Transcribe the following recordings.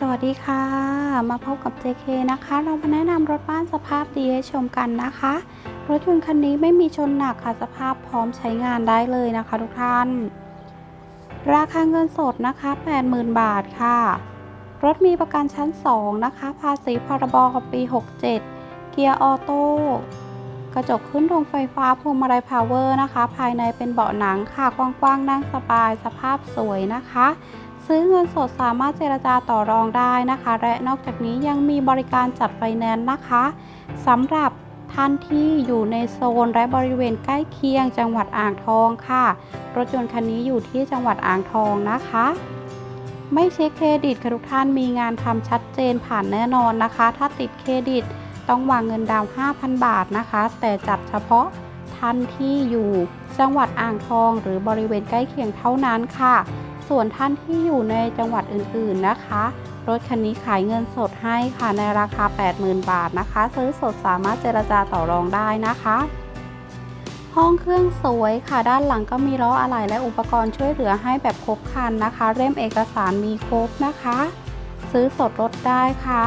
สวัสดีค่ะ มาพบกับ JK นะคะ เรามาแนะนำรถบ้านสภาพดีให้ชมกันนะคะ รถยนต์คันนี้ไม่มีชนหนักค่ะ สภาพพร้อมใช้งานได้เลยนะคะทุกท่าน ราคาเงินสดนะคะ 80,000 บาทค่ะ รถมีประกันชั้น 2 นะคะ ภาษีพรบปี 67 เกียร์ออโต้กระจกขึ้นโรงไฟฟ้าพวงมาลัยพาวเวอร์นะคะ ภายในเป็นเบาะหนังค่ะกว้างๆนั่งสบายสภาพสวยนะคะ ซื้อเงินสดสามารถเจรจาต่อรองได้นะคะ และนอกจากนี้ยังมีบริการจัดไฟแนนซ์นะคะสำหรับท่านที่อยู่ในโซนและบริเวณใกล้เคียง จังหวัดอ่างทองค่ะ รถยนต์คันนี้อยู่ที่จังหวัดอ่างทองนะคะ ไม่เช็คเครดิตค่ะทุกท่านมีงานทำชัดเจนผ่านแน่นอนนะคะ ถ้าติดเครดิตต้องวางเงินดาวน์5,000 บาทนะคะ แต่จัดเฉพาะท่านที่อยู่จังหวัดอ่างทอง หรือบริเวณใกล้เคียงเท่านั้นค่ะ ส่วนท่านที่อยู่ในจังหวัดอื่นๆนะคะ รถคันนี้ขายเงินสดให้ค่ะในราคา 80,000 บาทนะคะ ซื้อสดสามารถเจรจาต่อรองได้นะคะ ห้องเครื่องสวยค่ะด้านหลังก็มีล้ออะไหล่และอุปกรณ์ช่วยเหลือให้แบบครบครันนะคะ เล่มเอกสารมีครบนะคะ ซื้อสดรถได้ค่ะ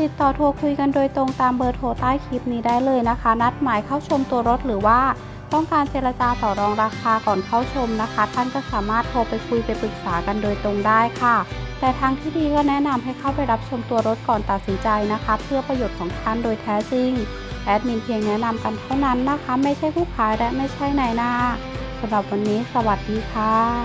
ติดต่อโทรคุยกันโดยตรงตามเบอร์โทรใต้คลิปนี้ได้เลยนะคะ นัดหมายเข้าชมตัวรถหรือว่า ต้องการเจรจาต่อรองราคาก่อนเข้าชมนะคะ ท่านก็สามารถโทรไปคุยไปปรึกษากันโดยตรงได้ค่ะ แต่ทางที่ดีก็แนะนำให้เข้าไปรับชมตัวรถก่อนตัดสินใจนะคะ เพื่อประโยชน์ของท่านโดยแท้จริงแอดมินเพียงแนะนำกันเท่านั้นนะคะ ไม่ใช่ผู้ขายและไม่ใช่นายหน้าสำหรับวันนี้สวัสดีค่ะ